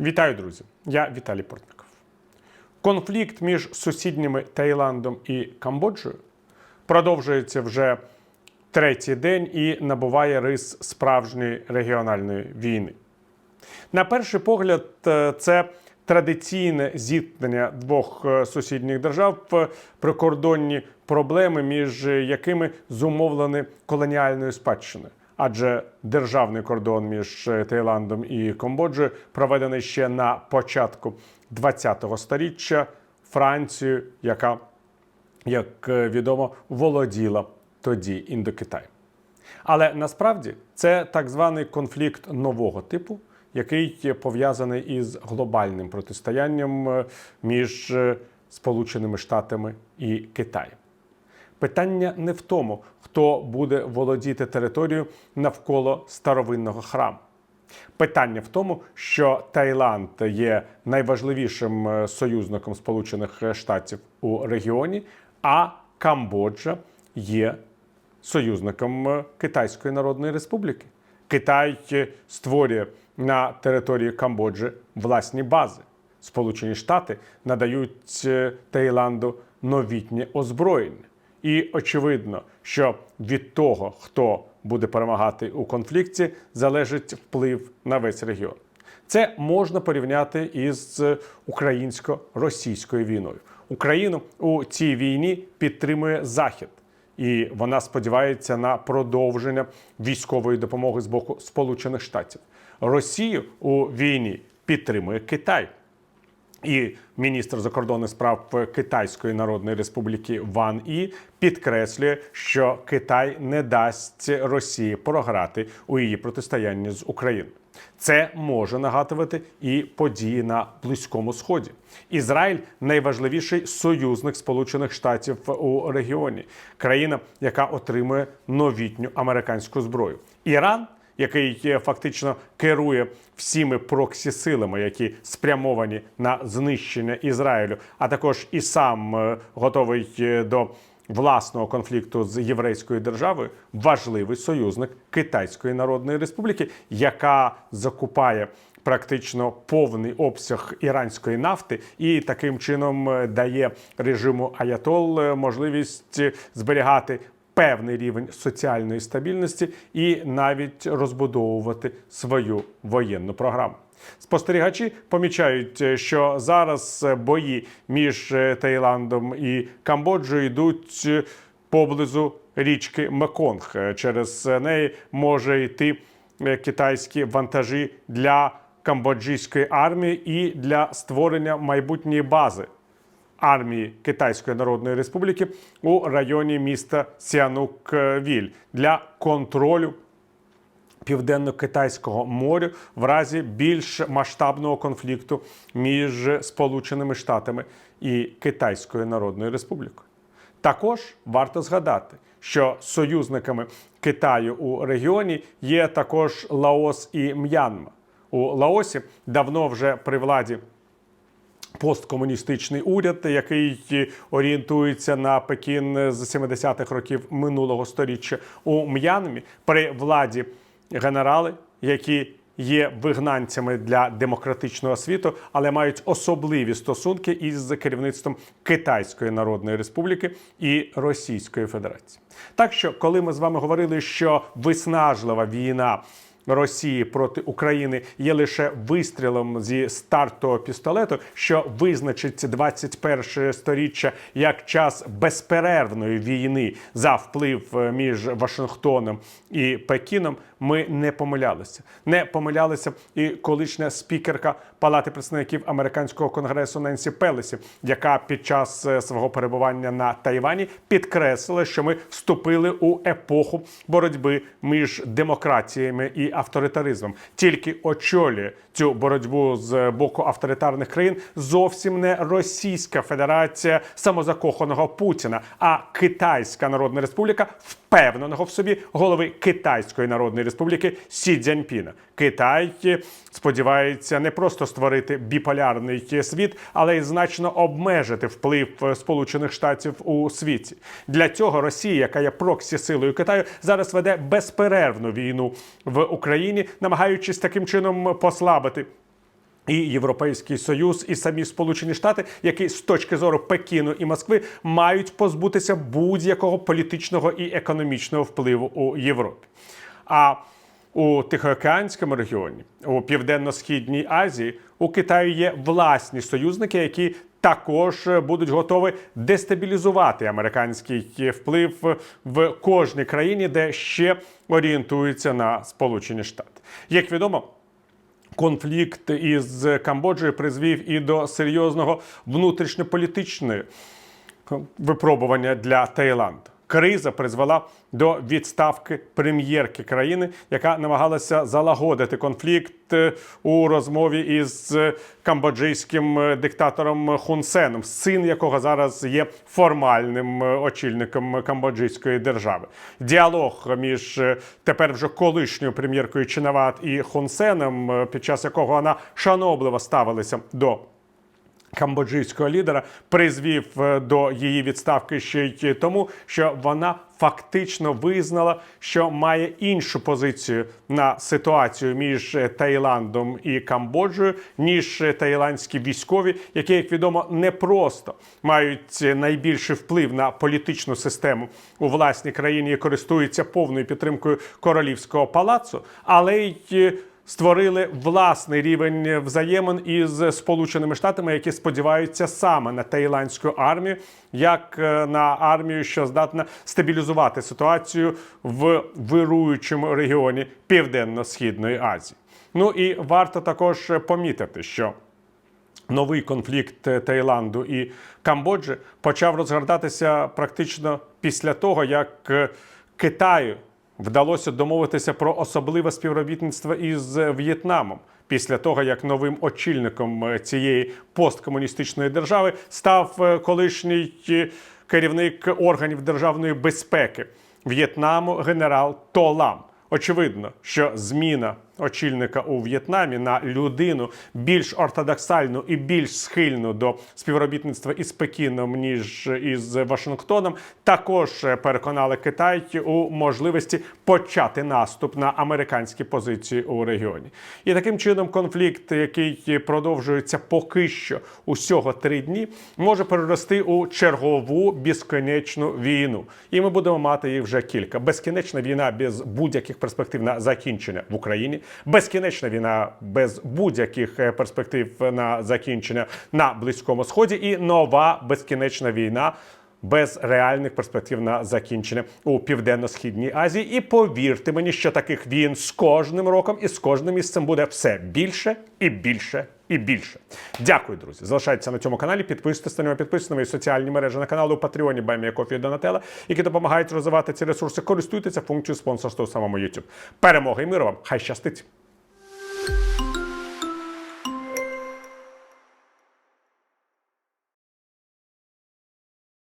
Вітаю, друзі! Я Віталій Портников. Конфлікт між сусідніми Таїландом і Камбоджею продовжується вже третій день і набуває рис справжньої регіональної війни. На перший погляд, е, це традиційне зіткнення двох е, сусідніх держав в прикордонні проблеми, між якими зумовлені колоніальною спадщиною. Адже державний кордон між е, Таїландом і Камбоджею проведений ще на початку ХХ століття Францією, яка, як е, відомо, володіла тоді Індокитаєм. Але насправді це так званий конфлікт нового типу, який пов'язаний із глобальним протистоянням е, між Сполученими Штатами і Китаєм. Питання не в тому, хто буде володіти територією навколо старовинного храму. Питання в тому, що Таїланд є найважливішим е, союзником Сполучених Штатів у регіоні, а Камбоджа є союзником е, Китайської Народної Республіки. Китай е, створює на території Камбоджі власні бази. Сполучені Штати надають е, Таїланду новітнє озброєння. І очевидно, що від того, хто буде перемагати у конфлікті, залежить вплив на весь регіон. Це можна порівняти із українсько-російською війною. Україну у цій війні підтримує Захід, і вона сподівається на продовження військової допомоги з боку Сполучених Штатів. Росію у війні підтримує Китай. І міністр закордонних справ Китайської Народної Республіки Ван І підкреслює, що Китай не дасть Росії програти у її протистоянні з Україною. Це може нагадувати і події на Близькому Сході. Ізраїль найважливіший союзник Сполучених Штатів у регіоні, країна, яка отримує новітню американську зброю. Іран який е, фактично керує всіми проксі-силами, які спрямовані на знищення Ізраїлю, а також і сам е, готовий е, до власного конфлікту з єврейською державою, важливий союзник Китайської Народної Республіки, яка закупає. Практично повний обсяг іранської нафти і таким чином дає режиму Аятол можливість зберігати певний рівень соціальної стабільності і навіть розбудовувати свою воєнну програму. Спостерігачі помічають, що зараз бої між Таїландом і Камбоджею йдуть поблизу річки Меконг. Через неї може йти китайські вантажі для камбоджійської армії і для створення майбутньої бази армії Китайської Народної Республіки у районі міста Сіанук-Віль для контролю. Південно-Китайського моря в разі більш масштабного конфлікту між Сполученими Штатами і Китайською Народною Республікою. Також варто згадати, що союзниками Китаю у регіоні є також Лаос і М'янма. У Лаосі давно вже при владі посткомуністичний уряд, який орієнтується на Пекін з 70-х років минулого століття у М'янмі при владі генерали, які Є вигнанцями для демократичного світу, але мають особливі стосунки із керівництвом Китайської Народної Республіки і Російської Федерації. Так що, коли ми з вами говорили, що виснажлива війна Росії проти України є лише вистрілом зі стартового пістолету, що визначить 21 сторіччя як час безперервної війни за вплив е, між Вашингтоном і Пекіном. Ми не помилялися. Не помилялися і колишня спікерка Палати представників американського конгресу Ненсі Пелесі, яка під час е, свого перебування на Тайвані підкреслила, що ми вступили у епоху боротьби між демократіями і авторитаризмом. Тільки очолює цю боротьбу з боку авторитарних країн зовсім не Російська Федерація самозакоханого Путіна, а Китайська Народна Республіка впевненого в собі голови Китайської Народної Республіки Сі Цзяньпіна. Китай сподівається не просто створити біполярний світ, але й значно обмежити вплив Сполучених Штатів у світі. Для цього Росія, яка є проксі силою Китаю, зараз веде безперервну війну в Україні, намагаючись таким чином послабити і Європейський Союз, і самі Сполучені Штати, які з точки зору Пекіну і Москви мають позбутися будь-якого політичного і економічного впливу у Європі. А у Тихоокеанському регіоні, у Південно-Східній Азії, у Китаю є власні союзники, які також будуть готові дестабілізувати американський вплив в кожній країні, де ще орієнтуються на Сполучені Штати. Як відомо, конфлікт із Камбоджею призвів і до серйозного внутрішньополітичної випробування для Таїланду. Криза призвела до відставки прем'єрки країни, яка намагалася залагодити конфлікт е, у розмові із камбоджийським е, диктатором Хун Сеном, син якого зараз є формальним е, очільником камбоджийської держави. Діалог між е, тепер вже колишньою прем'єркою Чинават і Хун Сеном, е, під час якого вона шанобливо ставилася до камбоджийського лідера призвів е, до її відставки ще й тому, що вона фактично визнала, що має іншу позицію на ситуацію між е, Таїландом і Камбоджею, ніж е, таїландські військові, які, як відомо, не просто мають найбільший вплив на політичну систему у власній країні і користуються повною підтримкою королівського палацу, але й створили власний рівень взаємин із Сполученими Штатами, які сподіваються саме на таїландську армію, як е, на армію, що здатна стабілізувати ситуацію в вируючому регіоні Південно-Східної Азії. Ну і варто також помітити, що новий конфлікт Таїланду і Камбоджі почав розгортатися практично після того, як е, Китаю вдалося домовитися про особливе співробітництво із В'єтнамом. Після того, як новим очільником е, цієї посткомуністичної держави став е, колишній е, керівник органів державної безпеки В'єтнаму генерал Толам. Очевидно, що зміна очільника у В'єтнамі на людину більш ортодоксальну і більш схильну до співробітництва із Пекіном ніж із Вашингтоном, також переконали Китай у можливості почати наступ на американські позиції у регіоні. І таким чином конфлікт, який продовжується поки що усього три дні, може перерости у чергову безконечну війну. І ми будемо мати їх вже кілька. Безкінечна війна без будь-яких перспектив на закінчення в Україні, безкінечна війна без будь-яких е, перспектив на закінчення на Близькому Сході, і нова безкінечна війна. Без реальних перспектив на закінчення у південно-східній Азії, і повірте мені, що таких війн з кожним роком і з кожним місцем буде все більше і більше і більше. Дякую, друзі. Залишайтеся на цьому каналі. Підписуйтесь на нього, підписуйтесь на мої соціальні мережі на каналу у Патреоні Баймія Кофі і Донателла, які допомагають розвивати ці ресурси. Користуйтеся функцією спонсорства у самому YouTube. Перемоги і миру вам! Хай щастить!